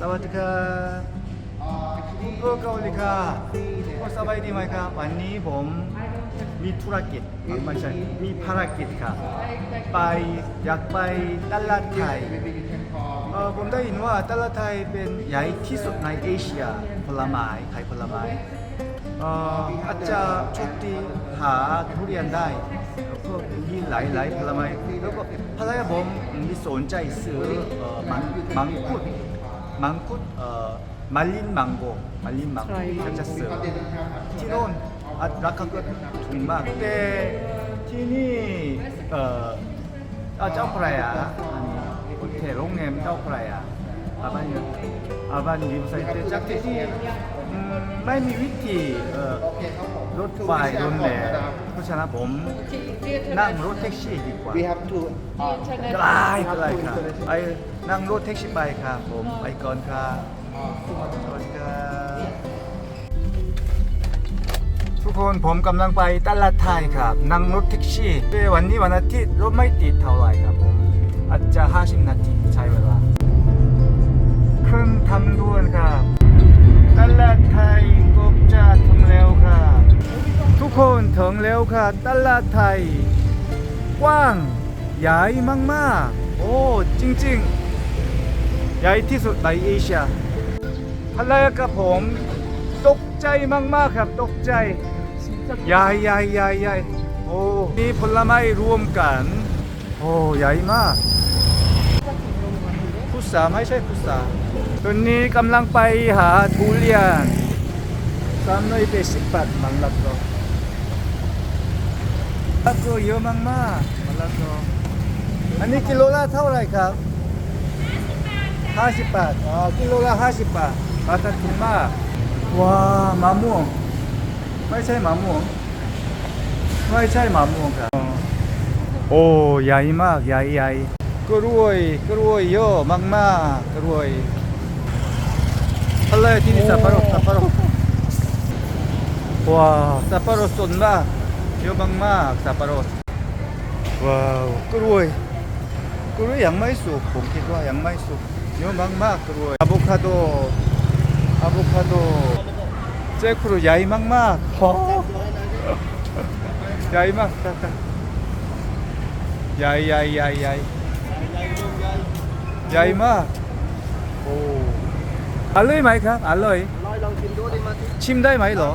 สวัสดีครับเพื่อเกาหลีครับก็สบายดีไหมครับ วันนี้ผมมีธุรกิจไม่ใช่มีภารกิจครับ ไปอยากไปตลาดไทยเออผมได้ยินว่าตลาดไทยเป็นใหญ่ที่สุดในเอเชียผลไม้ขายผลไม้เอ่ออาจจะโชคดีหาทุเรียนได้แล้วก็มีหลายหลายๆผลไม้แล้วก็ภรรยาผมมีสนใจซื้อเอ่อมังมังคุด 망고 어, 말린 망고, 말린 망고, 닥쳤어요. 티론, 아, 라카끝. 정말. 그때 티니 어, 아, 짜오프라야. 아니, 호텔 롱엠 짜오프라야. 아반이 아반 리브사이트 짝대지 음, 마이미 위티 어, รถไฟรุนแรงเพราะฉะนั้นผมนั่งรถแท็กซี่ดีกว่าได้กลไยกลครับไปนั่งรถแท็กซี่ไปครับผมไปก่อนครับทุกคนผมกำลังไปตลาดไทยครับ นั่งรถแท็กซี่วันนี้วันอาทิตย์รถไม่ติดเท่าไหร่ครับผมอาจจะ 50 นาทีใช้เวลาเครื่งทำด่วนครับตลาดไทยกบจะทำแล้วครับ คนถึงแล้วค่ะ ตลาดไทย กว้าง ใหญ่มากๆ โอ้ จริงๆ ใหญ่ที่สุดในเอเชียภรรยากับผม ตกใจมากๆครับ ตกใจ ใหญ่ใหญ่ใหญ่ใหญ่โอ้ มีผลไม้รวมกัน โอ้ ใหญ่มากพุทราไม่ใช่พุทราตอนนี้กำลังไปหาทุเรียนสามร้อยแปดสิบบาทมันละก็ มะละกอเยอะมากมากๆมะละกออันนี้กิโลละเท่าไหร่ครับ50บาทอ๋อกิโลละ50บาทราคาถูกมากว้ามะม่วง ไม่ใช่มะม่วง ไม่ใช่มะม่วงครับ โอ้ใหญ่มากใหญ่ใหญ่กล้วยกล้วยเยอะมากมากๆกล้วยอะไรที่นี่สับปะรดสับปะรด ว้าวสับปะรดสดมาก Yobangmak, Saparos. Wow, kuroy. Kuroy yang maiso, bongkito yang maiso. Yobangmak, kuroy. Avocado, avocado. Cekuro, yaimangmak. Yaimak, tata. Yai, yai, yai, yai. Yaimak. Oh. Aloy, Mike, aloy. Chim đây mấy lỗ.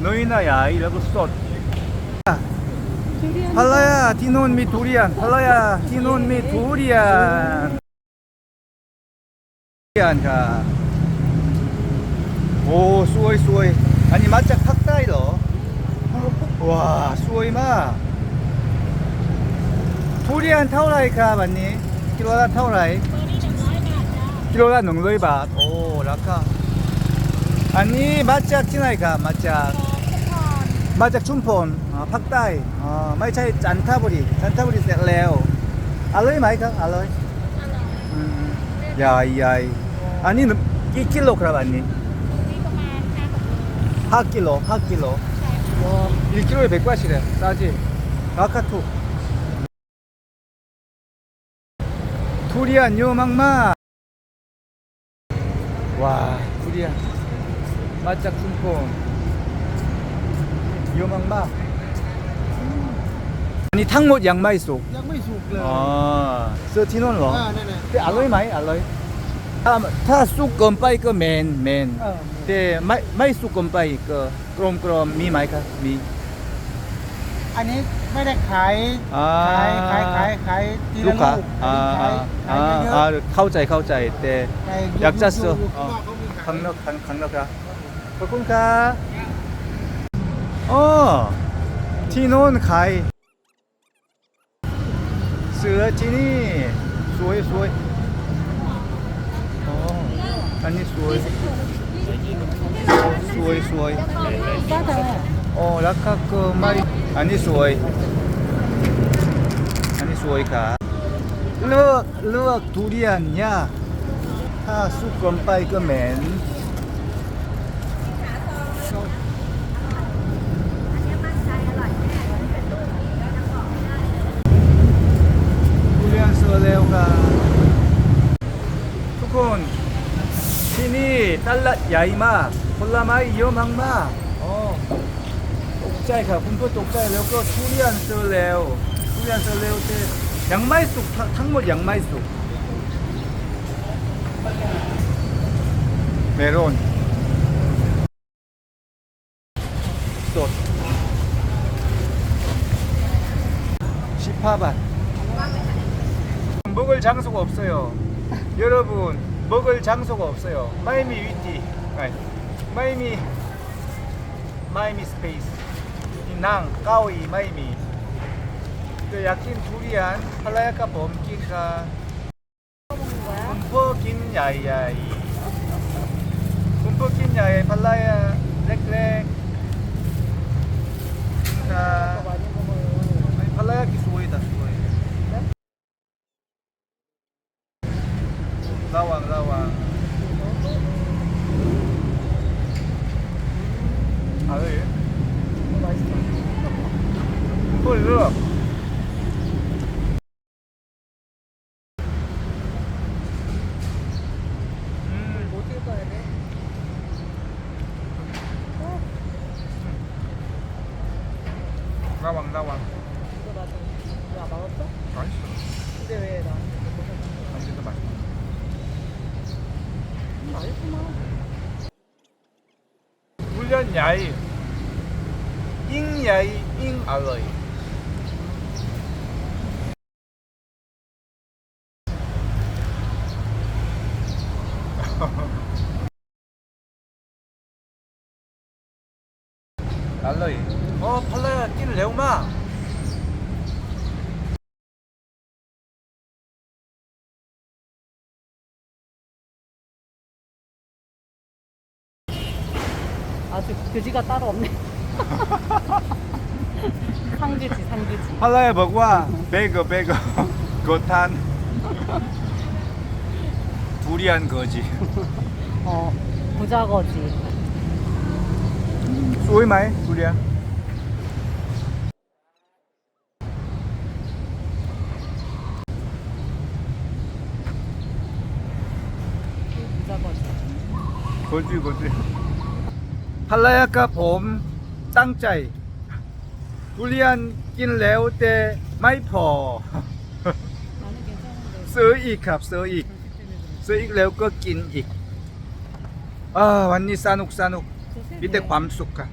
너희나야 이라고 썼 팔라야 디논 미 두리안 팔라야 디논 미 두리안 두리안 자오 수오이 수오이 아니 맞자 팍다이러 와 수오이마 두리안 타오라이카 맞니? 키로라 타오라이 키로라 능로이밭 오 라카 아니 마짝 티나이가 마짝. 마짝 춘폰 어, 팍다이. 어, 마이 차이 잔타브리. 잔타브리 셀레오. 알로이 마이가 알로이? 야이. 음. 야이 아니 이 킬로 그럼 아니? 4킬로 4킬로 와 1킬로에 100바시래. 싸지? 아카투 두리안 요망마. 와 두리안. มากๆว้าทุเรียนมาจากชุมพรเยอะมากๆอืมอันนี้ทั้งหมดยังไม่สุกยังไม่สุกเลยอ๋อซื้อที่นู่นเหรออ่านั่นแหละแต่อร่อยไหมอร่อยถ้าถ้าสุกเกินไปก็เมนเมนเออแต่ไม่ไม่สุกเกินไปก็กลมกลมๆมีไหมครับมีอันนี้ไม่ได้ขายอ่าขายขายขายขายทีลูละกค้าลูกอ่าขายขายอ่าเยอะอ่าเข้าใจเข้าใจแต่ๆแต่อยากจะซื้อยู่ข้างนอกเขามีขายข้างนอกข้างข้างนอกครับข อบคุณครับอ๋อที่โน่นขายเสือที่นี่สวยสวยอันนี้สวยสวยสวย.โอ้ราคาก็ไม่อันนี้สวย อันนี้สวยครับเลือกเลือกทุเรียนยากถ้าสุกเกินไปก็เหม็น 이 딸라 야이마 콜라마이 이어망마. 옥자이가 어. 군포 옥자이 레오거 투리안 쓸레오. 투리안 쓸레오 때 양마이쑥 탕물 양마이쑥 메론. 소 시파밭 먹을 장소가 없어요. 여러분. 먹을 장소가 없어요. 마이미 위티. 마이미 마이미 스페이스. 낭 까오이 마이미. 그 약긴 두리안 팔라야카 범기가 군포긴 야이야이. 군포긴 야이 팔라야 렉렉 자 아니 팔라야키 수호이다 수호이 라왕 라왕 아유 그걸 넣어. 음, 어디 가야 돼? 나왕 나왕 이거 나도 야 맛없어? 맛있어 근데 왜 나한테 완전 맛있어 맛있구만 훈련 야이 잉 야이 잉 알로이 알로이 어 팔라야 끼를 내오마 아주 그지가 따로 없네. 상지지, 상지지. 팔라야 먹와 베거 베거 거탄 두리안 거지 어, 부자거지. 수이 마이 두리안 부자거지. 거지 거지 팔라야카 봄 땅짜이. 불리안 낀 레오 때 마이퍼. 쓰익합 쓰익 쓰익 레오 거낀익. 아 완니 싸눅 싸눅. 밑에 괌숙가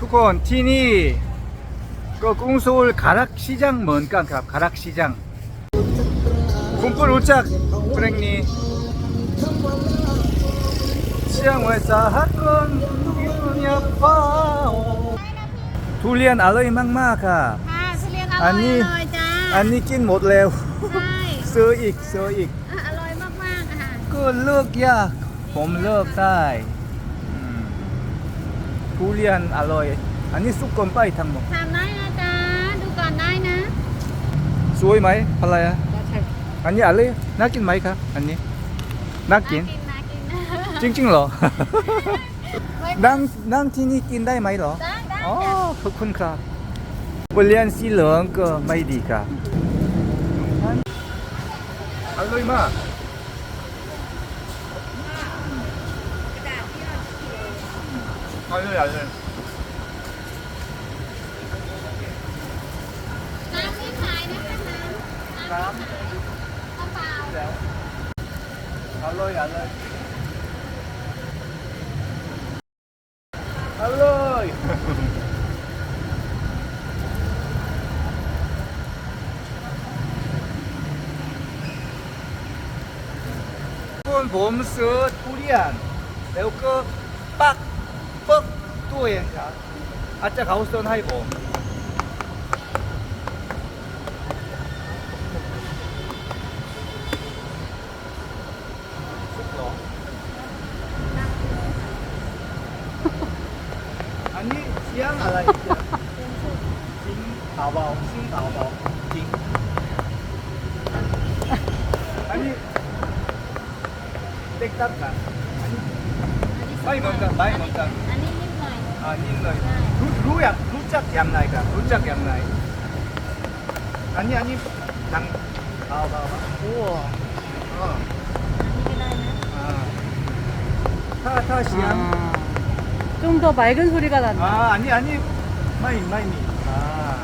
투콘 티니. 그 꿍소울 가락시장 뭔가 그 가락시장. 군불 우짝 프랭니. 시장 외사 학건 ยงไว้สหกรณ์อยู่เนี่ยฟ้าทุเรียนอร่อยมากๆค่ะ ค่ะทุเรียนออัร่อนยนี้เลยจ้าอันนี้กินหมดแล้ว ใช่ซื้ออีกซื้ออีกอะอร่อยมากๆอะค่ะก็เลิกยาก ผมเลิกได้อืมทุเรียนอร่อย อันนี้สุกเกินไปทั้งหมดทานได้นะจ๊ะดูก่อนได้นะสวยไหมภรรยา나 잘, อันนี้อะไรน่ากินไหมครับอันนี้น่ากิน น่ากินน่ากินจริงๆเหรอ นั่งนั่งที่นี่กินได้ไหมเหรอ ได้ได้อ๋อจ้ะขอบคุณครับบริเวณสีเหลืองก็ไม่ดีครับอร่อยมากอร่อยอร่อยน้ำไม่ขายนะคะน้ำน้ำกระเป๋าแล้วอร่อยอร่อย 일본 봄스 코리안 레오크 빡뻑 또엔샤 아짜 가우스톤 하이보 아니 시안 알아 시안 싱 가바오 싱 가바오 딱 봐. 많이 먹다, 많이 먹다. 아니, 아, 닐라이. 루, 루야, 루짝 얌나이가, 루짝 얌나이. 아니, 아니, 당, 아, 봐, 봐. 우와. 어. 아. 타, 타, 시암. 좀 더 맑은 소리가 난다. 아, 아니, 아니. 마이, 마이, 미. 아.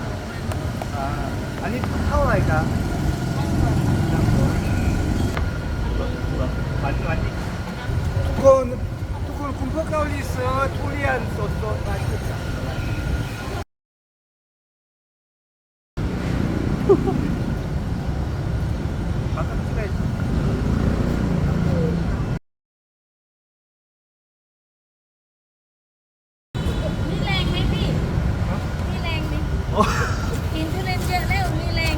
아. 아니, 타와이가. ทุกคนทุกคนคุณพวกเราลีสทุเรียนสดๆไปมีแรงไหมพี่ มีแรงไหมกินทุเรียนเยอะแล้วมีแรง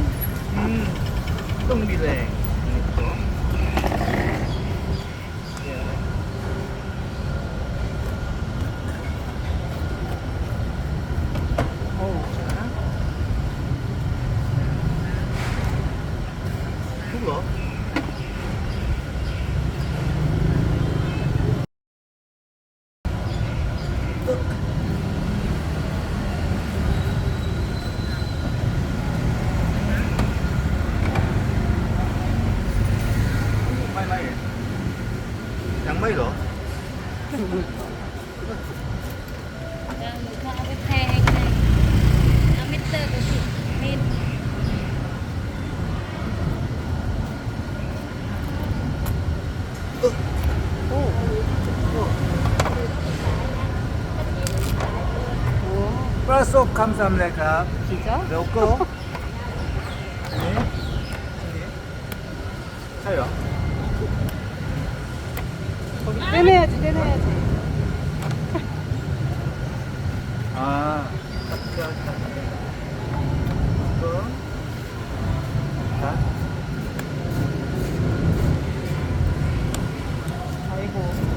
ต้องมีแรง 감사합니다. 진짜? 넣고. 네. 자요. 거기 떼내야지, 떼내야지. 아. 이거. 자. 아이고.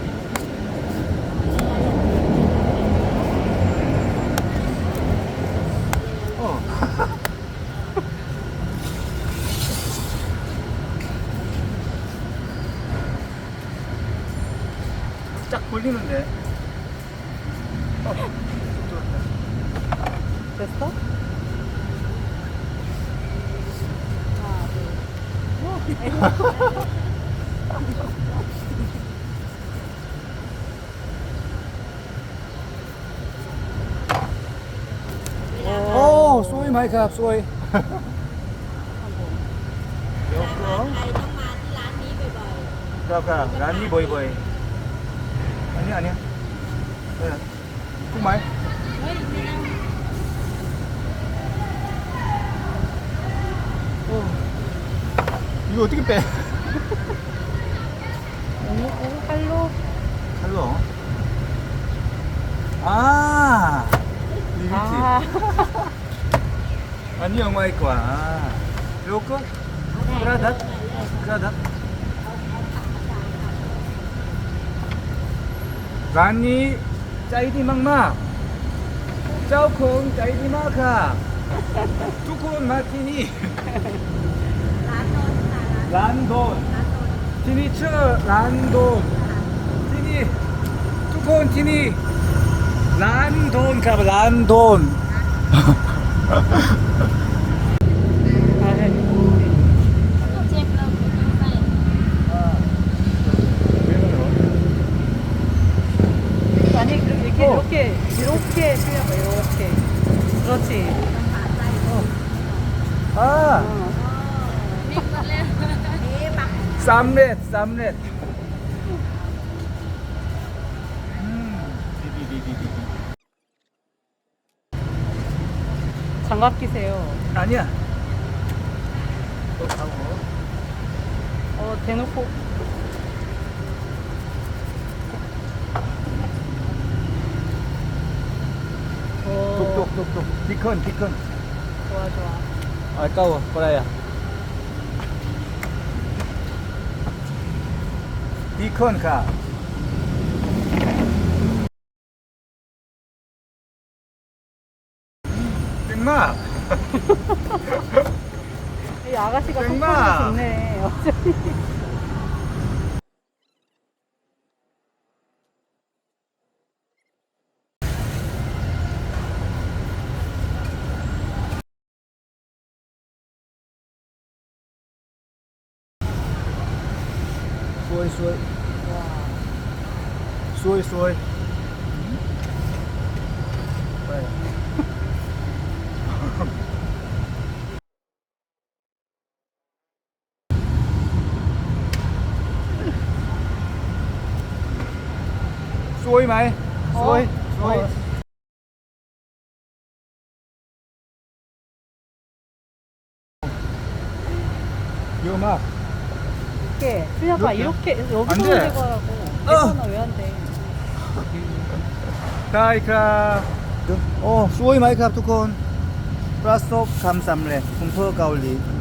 걸리는데. 어. 좋았다. 됐어? 하나, 둘. 어, 아이고. 오, 쏘이 마이크 앞, 쏘이. ใครต้องมาที่ร้านนี้บ่อย 그러니까 란니 보이보이. 아니야 아니야 네. 정말 어. 이거 어떻게 빼? 칼로 칼로 아 리미티 아. 아니 영화일 거야 요거? 네. 프라다? 프라다? ร้านนี้ใจดีมากๆ เจ้าของใจดีมากค่ะ ทุกคนมาที่นี่ ร้านโดนร้านโดนที่นี่ชื่อร้านโดนที่นี่ทุกคนที่นี่ร้านโดนครับร้านโดน 쌈렛 음 장갑 끼세요. 아니야 또 가고 어, 대놓고. 오, 뚝뚝뚝뚝 비컨 비컨 좋아, 좋아. 아까워 보라야 비컨 카. 땡마. 이 아가씨가 땡마. 속보기 좋네. 고이 마이. 고이. 고이. 이거 막 이렇게 틀려봐 이렇게? 여기서 돼. 될 거라고 내거나 왜안 돼? 다이크라. 어, 수호이 마이크 앞두콘 플라스틱 감삼레 공포 가올리